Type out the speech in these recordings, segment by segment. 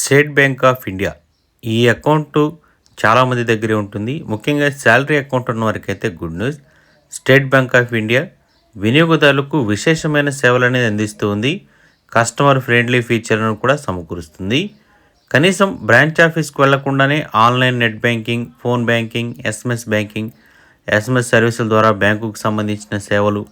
State Bank of India. ఈ account చాలామంది దగ్గరే ఉంటుంది. ముఖ్యంగా శాలరీ అకౌంట్ ఉన్న వారికి అయితే good news. State Bank of India వినియోగదారులకు విశేషమైన సేవలు అనేది అందిస్తూ ఉంది. కస్టమర్ ఫ్రెండ్లీ ఫీచర్లను కూడా సమకూరుస్తుంది. కనీసం బ్రాంచ్ ఆఫీస్కి వెళ్ళకుండానే online net banking phone banking SMS banking SMS సర్వీసుల ద్వారా బ్యాంకుకు సంబంధించిన సేవలు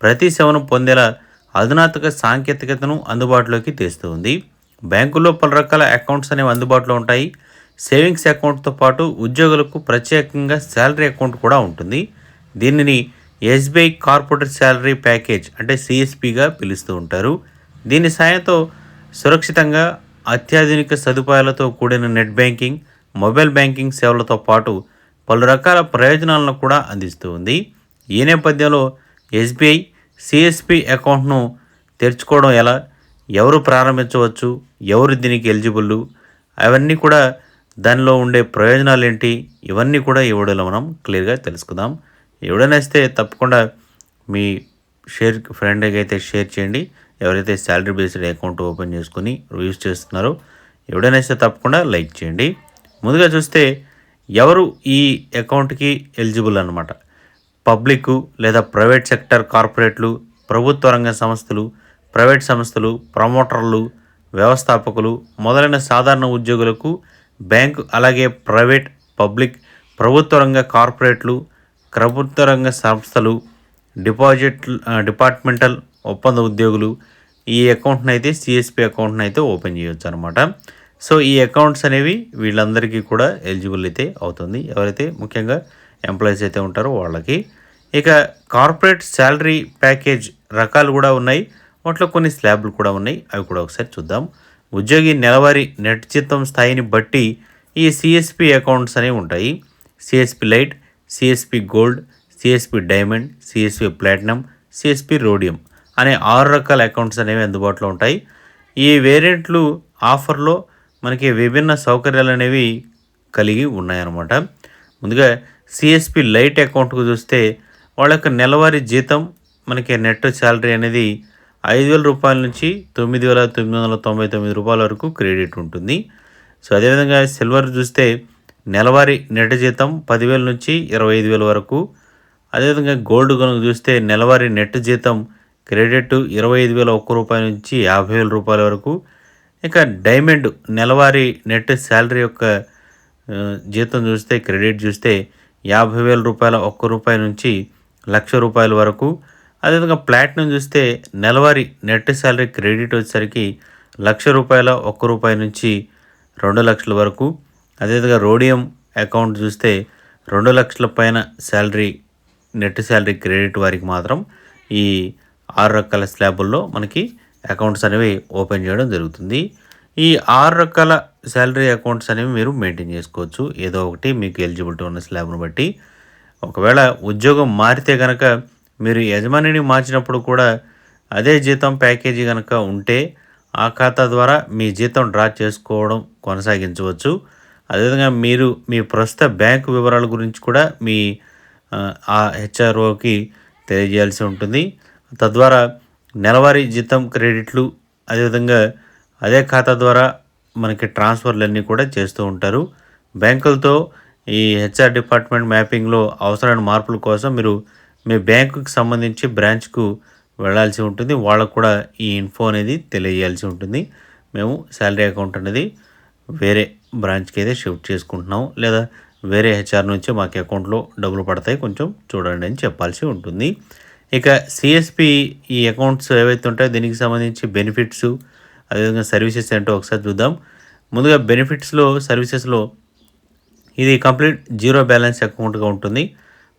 ప్రతి సేవను పొందేలా అధునాతక సాంకేతికతను అందుబాటులోకి తెస్తుంది బ్యాంకుల్లో పలు రకాల అకౌంట్స్ అనేవి అందుబాటులో ఉంటాయి. సేవింగ్స్ అకౌంట్తో పాటు ఉద్యోగులకు ప్రత్యేకంగా శాలరీ అకౌంట్ కూడా ఉంటుంది. దీనిని ఎస్బీఐ కార్పొరేట్ శాలరీ ప్యాకేజ్ అంటే సిఎస్పిగా పిలుస్తూ ఉంటారు. దీని సాయంతో సురక్షితంగా అత్యాధునిక సదుపాయాలతో కూడిన నెట్ బ్యాంకింగ్ మొబైల్ బ్యాంకింగ్ సేవలతో పాటు పలు రకాల ప్రయోజనాలను కూడా అందిస్తూ ఉంది. ఈ నేపథ్యంలో ఎస్బీఐ సిఎస్పి అకౌంట్ను తెరుచుకోవడం ఎలా? ఎవరు ప్రారంభించవచ్చు ఎవరు దీనికి ఎలిజిబుల్ అవన్నీ కూడా దానిలో ఉండే ప్రయోజనాలు ఏంటి ఇవన్నీ కూడా ఈ వీడియోలో మనం క్లియర్గా తెలుసుకుందాం. ఎవడనేస్తే తప్పకుండా మీ షేర్ ఫ్రెండ్కి అయితే షేర్ చేయండి. ఎవరైతే శాలరీ బేస్డ్ అకౌంట్ ఓపెన్ చేసుకుని యూజ్ చేస్తున్నారో ఎవడనేస్తే తప్పకుండా లైక్ చేయండి. ముందుగా చూస్తే ఎవరు ఈ అకౌంట్కి ఎలిజిబుల్ అనమాట పబ్లిక్ లేదా ప్రైవేట్ సెక్టర్ కార్పొరేట్లు ప్రభుత్వ రంగ సంస్థలు ప్రైవేట్ సంస్థలు ప్రమోటర్లు వ్యవస్థాపకులు మొదలైన సాధారణ ఉద్యోగులకు బ్యాంకు అలాగే ప్రైవేట్ పబ్లిక్ ప్రభుత్వ రంగ కార్పొరేట్లు ప్రభుత్వ రంగ సంస్థలు డిపాజిట్ డిపార్ట్మెంటల్ ఒప్పంద ఉద్యోగులు ఈ అకౌంట్ని అయితే సిఎస్పి అకౌంట్ని అయితే ఓపెన్ చేయొచ్చు అనమాట సో ఈ అకౌంట్స్ అనేవి వీళ్ళందరికీ కూడా ఎలిజిబుల్ అయితే అవుతుంది. ఎవరైతే ముఖ్యంగా ఎంప్లాయీస్ అయితే ఉంటారో వాళ్ళకి. ఇక కార్పొరేట్ శాలరీ ప్యాకేజ్ రకాలు కూడా ఉన్నాయి. వాటిలో కొన్ని స్లాబ్లు కూడా ఉన్నాయి. అవి కూడా ఒకసారి చూద్దాం. ఉద్యోగి నెలవారీ నెట్ జీతం స్థాయిని బట్టి ఈ సిఎస్పి అకౌంట్స్ అనేవి ఉంటాయి. CSP light CSP gold CSP diamond CSP platinum CSP rhodium అనే ఆరు రకాల అకౌంట్స్ అనేవి అందుబాటులో ఉంటాయి. ఈ వేరియంట్లు ఆఫర్లో మనకి విభిన్న సౌకర్యాలు అనేవి కలిగి ఉన్నాయన్నమాట. ముందుగా సిఎస్పి లైట్ అకౌంట్కు చూస్తే వాళ్ళ యొక్క నెలవారీ జీతం మనకి నెట్ శాలరీ అనేది ఐదు వేల రూపాయల నుంచి తొమ్మిది వేల తొమ్మిది వందల తొంభై తొమ్మిది రూపాయల వరకు క్రెడిట్ ఉంటుంది. సో అదేవిధంగా సిల్వర్ చూస్తే నెలవారీ నెట్ జీతం పదివేల నుంచి ఇరవై ఐదు వేల వరకు. అదేవిధంగా గోల్డ్ కనుక చూస్తే నెలవారీ నెట్ జీతం క్రెడిట్ ఇరవై ఐదు వేల ఒక్క రూపాయల నుంచి యాభై వేల రూపాయల వరకు. ఇక డైమండ్ నెలవారీ నెట్ శాలరీ యొక్క జీతం చూస్తే క్రెడిట్ చూస్తే యాభై వేల రూపాయల ఒక్క రూపాయి నుంచి లక్ష రూపాయల వరకు. అదేవిధంగా ప్లాటినం చూస్తే నెలవారీ నెట్ శాలరీ క్రెడిట్ వచ్చేసరికి లక్ష రూపాయల ఒక్క రూపాయి నుంచి రెండు లక్షల వరకు. అదేవిధంగా రోడియం అకౌంట్ చూస్తే రెండు లక్షల పైన శాలరీ నెట్ శాలరీ క్రెడిట్ వారికి మాత్రం ఈ ఆరు రకాల స్లాబుల్లో మనకి అకౌంట్స్ అనేవి ఓపెన్ చేయడం జరుగుతుంది. ఈ ఆరు రకాల శాలరీ అకౌంట్స్ అనేవి మీరు మెయింటైన్ చేసుకోవచ్చు. ఏదో ఒకటి మీకు ఎలిజిబిలిటీ ఉన్న స్లాబ్ను బట్టి. ఒకవేళ ఉద్యోగం మారితే కనుక మీరు యజమానిని మార్చినప్పుడు కూడా అదే జీతం ప్యాకేజీ కనుక ఉంటే ఆ ఖాతా ద్వారా మీ జీతం డ్రా చేసుకోవడం కొనసాగించవచ్చు. అదేవిధంగా మీరు మీ ప్రస్తుత బ్యాంకు వివరాల గురించి కూడా మీ ఆ, హెచ్ఆర్ఓకి తెలియజేయాల్సి ఉంటుంది. తద్వారా నెలవారీ జీతం క్రెడిట్లు అదేవిధంగా అదే ఖాతా ద్వారా మనకి ట్రాన్స్ఫర్లు అన్నీ కూడా చేస్తూ ఉంటారు. బ్యాంకులతో ఈ హెచ్ఆర్ డిపార్ట్మెంట్ మ్యాపింగ్లో అవసరమైన మార్పుల కోసం మీరు మీ బ్యాంకుకి సంబంధించి బ్రాంచ్కు వెళ్ళాల్సి ఉంటుంది. వాళ్ళకు కూడా ఈ ఇన్ఫో అనేది తెలియజేయాల్సి ఉంటుంది. మేము శాలరీ అకౌంట్ అనేది వేరే బ్రాంచ్కి అయితే షిఫ్ట్ చేసుకుంటున్నాం. లేదా వేరే హెచ్ఆర్ నుంచి మాకు అకౌంట్లో డబ్బులు పడతాయి. కొంచెం చూడండి అని చెప్పాల్సి ఉంటుంది. ఇక సిఎస్పి ఈ అకౌంట్స్ ఏవైతే ఉంటాయో దీనికి సంబంధించి బెనిఫిట్స్ అదేవిధంగా సర్వీసెస్ ఏంటో ఒకసారి చూద్దాం. ముందుగా బెనిఫిట్స్లో సర్వీసెస్లో ఇది కంప్లీట్ జీరో బ్యాలెన్స్ అకౌంట్గా ఉంటుంది.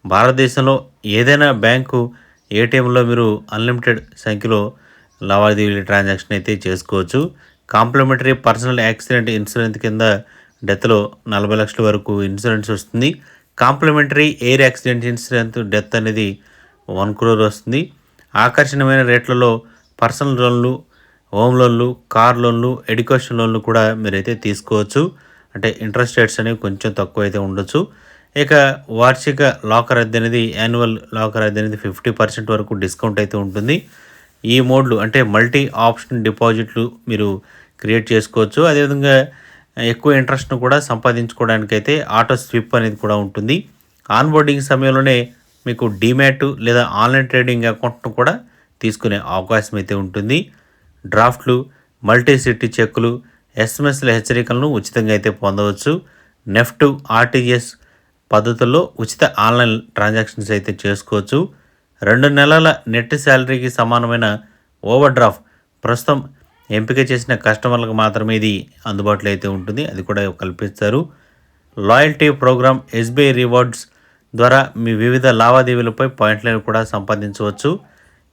భారతదేశంలో ఏదైనా బ్యాంకు ఏటీఎంలో మీరు అన్లిమిటెడ్ సంఖ్యలో లావాదేవీల ట్రాన్సాక్షన్ అయితే చేసుకోవచ్చు. కాంప్లిమెంటరీ పర్సనల్ యాక్సిడెంట్ ఇన్సూరెన్స్ కింద డెత్లో నలభై లక్షల వరకు ఇన్సూరెన్స్ వస్తుంది. Complimentary air accident insurance death అనేది వన్ క్రోర్ వస్తుంది. ఆకర్షణీయమైన రేట్లలో పర్సనల్ లోన్లు హోమ్ లోన్లు కార్ లోన్లు ఎడ్యుకేషన్ లోన్లు కూడా మీరైతే తీసుకోవచ్చు. అంటే ఇంట్రెస్ట్ రేట్స్ అనేవి కొంచెం తక్కువ అయితే ఉండొచ్చు. ఇక వార్షిక లాకర్ అద్దె అనేది యాన్యువల్ లాకర్ అద్దె అనేది ఫిఫ్టీ పర్సెంట్ వరకు డిస్కౌంట్ అయితే ఉంటుంది. ఈ మోడ్లు అంటే మల్టీ ఆప్షన్ డిపాజిట్లు మీరు క్రియేట్ చేసుకోవచ్చు. అదేవిధంగా ఎక్కువ ఇంట్రెస్ట్ను కూడా సంపాదించుకోవడానికైతే ఆటో స్విప్ అనేది కూడా ఉంటుంది. ఆన్బోర్డింగ్ సమయంలోనే మీకు డిమ్యాట్ లేదా ఆన్లైన్ ట్రేడింగ్ అకౌంట్ను కూడా తీసుకునే అవకాశం అయితే ఉంటుంది. డ్రాఫ్ట్లు మల్టీ సిటీ చెక్కులు ఎస్ఎంఎస్ల హెచ్చరికలను ఉచితంగా అయితే పొందవచ్చు. నెఫ్ట్ ఆర్టీజీఎస్ పద్ధతుల్లో ఉచిత ఆన్లైన్ ట్రాన్సాక్షన్స్ అయితే చేసుకోవచ్చు. రెండు నెలల నెట్ శాలరీకి సమానమైన ఓవర్ డ్రాఫ్ట్ ప్రస్తుతం ఎంపిక చేసిన కస్టమర్లకు మాత్రమే ఇది అందుబాటులో అయితే ఉంటుంది. అది కూడా కల్పిస్తారు. లాయల్టీ ప్రోగ్రామ్ ఎస్బీఐ రివార్డ్స్ ద్వారా మీ వివిధ లావాదేవీలపై పాయింట్లను కూడా సంపాదించవచ్చు.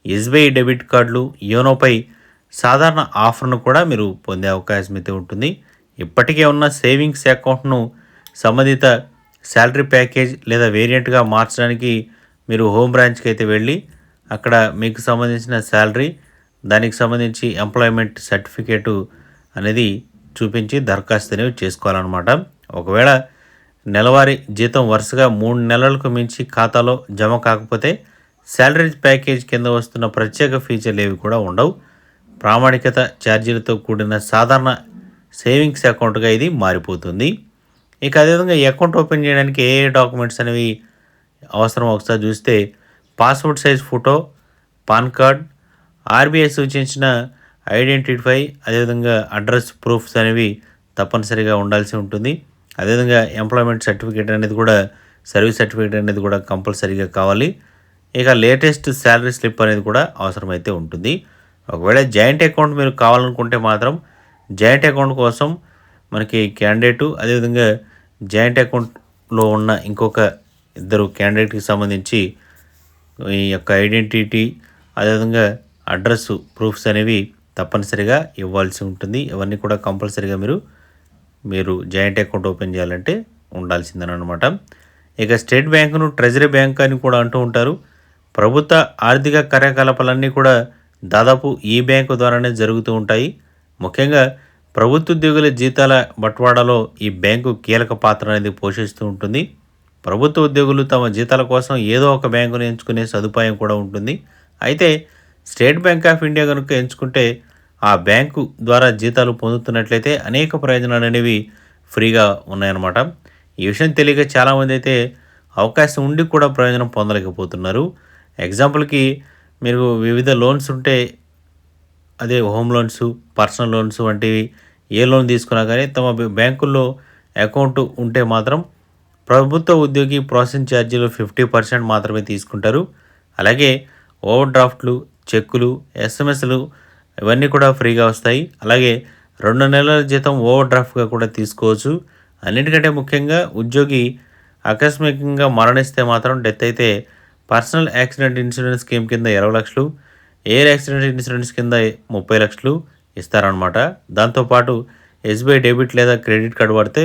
ఎస్బీఐ డెబిట్ కార్డులు యోనోపై సాధారణ ఆఫర్ను కూడా మీరు పొందే అవకాశం అయితే ఉంటుంది. ఇప్పటికే ఉన్న సేవింగ్స్ అకౌంట్ను సంబంధిత శాలరీ ప్యాకేజ్ లేదా వేరియంట్గా మార్చడానికి మీరు హోమ్ బ్రాంచ్కి అయితే వెళ్ళి అక్కడ మీకు సంబంధించిన శాలరీ దానికి సంబంధించి ఎంప్లాయ్మెంట్ సర్టిఫికేటు అనేది చూపించి దరఖాస్తు అనేవి చేసుకోవాలన్నమాట. ఒకవేళ నెలవారీ జీతం వరుసగా మూడు నెలలకు మించి ఖాతాలో జమ కాకపోతే శాలరీ ప్యాకేజ్ కింద వస్తున్న ప్రత్యేక ఫీచర్లు ఏవి కూడా ఉండవు. ప్రామాణికత ఛార్జీలతో కూడిన సాధారణ సేవింగ్స్ అకౌంట్గా ఇది మారిపోతుంది. ఇక అదేవిధంగా అకౌంట్ ఓపెన్ చేయడానికి ఏ డాక్యుమెంట్స్ అనేవి అవసరం ఒకసారి చూస్తే passport size photo PAN card RBI సూచించిన ఐడెంటిఫై అదేవిధంగా అడ్రస్ ప్రూఫ్స్ అనేవి తప్పనిసరిగా ఉండాల్సి ఉంటుంది. అదేవిధంగా ఎంప్లాయ్మెంట్ సర్టిఫికేట్ అనేది కూడా సర్వీస్ సర్టిఫికేట్ అనేది కూడా కంపల్సరీగా కావాలి. ఇక లేటెస్ట్ శాలరీ స్లిప్ అనేది కూడా అవసరమైతే ఉంటుంది. ఒకవేళ జాయింట్ అకౌంట్ మీరు కావాలనుకుంటే మాత్రం జాయింట్ అకౌంట్ కోసం మనకి క్యాండిడేటు అదేవిధంగా జాయింట్ అకౌంట్లో ఉన్న ఇంకొక ఇద్దరు క్యాండిడేట్కి సంబంధించి ఈ యొక్క ఐడెంటిటీ అదేవిధంగా అడ్రస్ ప్రూఫ్స్ అనేవి తప్పనిసరిగా ఇవ్వాల్సి ఉంటుంది. ఇవన్నీ కూడా కంపల్సరీగా మీరు మీరు జాయింట్ అకౌంట్ ఓపెన్ చేయాలంటే ఉండాల్సిందని అనమాట ఇక స్టేట్ బ్యాంకును ట్రెజరీ బ్యాంక్ అని కూడా అంటూ ఉంటారు. ప్రభుత్వ ఆర్థిక కార్యకలాపాలన్నీ కూడా దాదాపు ఈ బ్యాంకు ద్వారానే జరుగుతూ ఉంటాయి. ముఖ్యంగా ప్రభుత్వ ఉద్యోగుల జీతాల బట్వాడాలో ఈ బ్యాంకు కీలక పాత్ర అనేది పోషిస్తూ ఉంటుంది. ప్రభుత్వ ఉద్యోగులు తమ జీతాల కోసం ఏదో ఒక బ్యాంకును ఎంచుకునే సదుపాయం కూడా ఉంటుంది. అయితే స్టేట్ బ్యాంక్ ఆఫ్ ఇండియా కనుక ఎంచుకుంటే ఆ బ్యాంకు ద్వారా జీతాలు పొందుతున్నట్లయితే అనేక ప్రయోజనాలు అనేవి ఫ్రీగా ఉన్నాయన్నమాట. ఈ విషయం తెలియక చాలామంది అయితే అవకాశం ఉండి కూడా ప్రయోజనం పొందలేకపోతున్నారు. ఎగ్జాంపుల్కి మీరు వివిధ లోన్స్ ఉంటే అదే హోమ్ లోన్స్ పర్సనల్ లోన్స్ వంటివి ఏ లోన్ తీసుకున్నా కానీ తమ బ్యాంకుల్లో అకౌంట్ ఉంటే మాత్రం ప్రభుత్వ ఉద్యోగి ప్రాసెసింగ్ ఛార్జీలు ఫిఫ్టీ పర్సెంట్ మాత్రమే తీసుకుంటారు. అలాగే ఓవర్ డ్రాఫ్ట్లు చెక్కులు ఎస్ఎంఎస్లు ఇవన్నీ కూడా ఫ్రీగా వస్తాయి. అలాగే రెండు నెలల జీతం ఓవర్ డ్రాఫ్ట్గా కూడా తీసుకోవచ్చు. అన్నిటికంటే ముఖ్యంగా ఉద్యోగి ఆకస్మికంగా మరణిస్తే మాత్రం డెత్ అయితే పర్సనల్ యాక్సిడెంట్ ఇన్సూరెన్స్ స్కీమ్ కింద ఇరవై లక్షలు ఎయిర్ యాక్సిడెంట్ ఇన్సూరెన్స్ కింద ముప్పై లక్షలు ఇస్తారనమాట దాంతోపాటు ఎస్బీఐ డెబిట్ లేదా క్రెడిట్ కార్డు వాడితే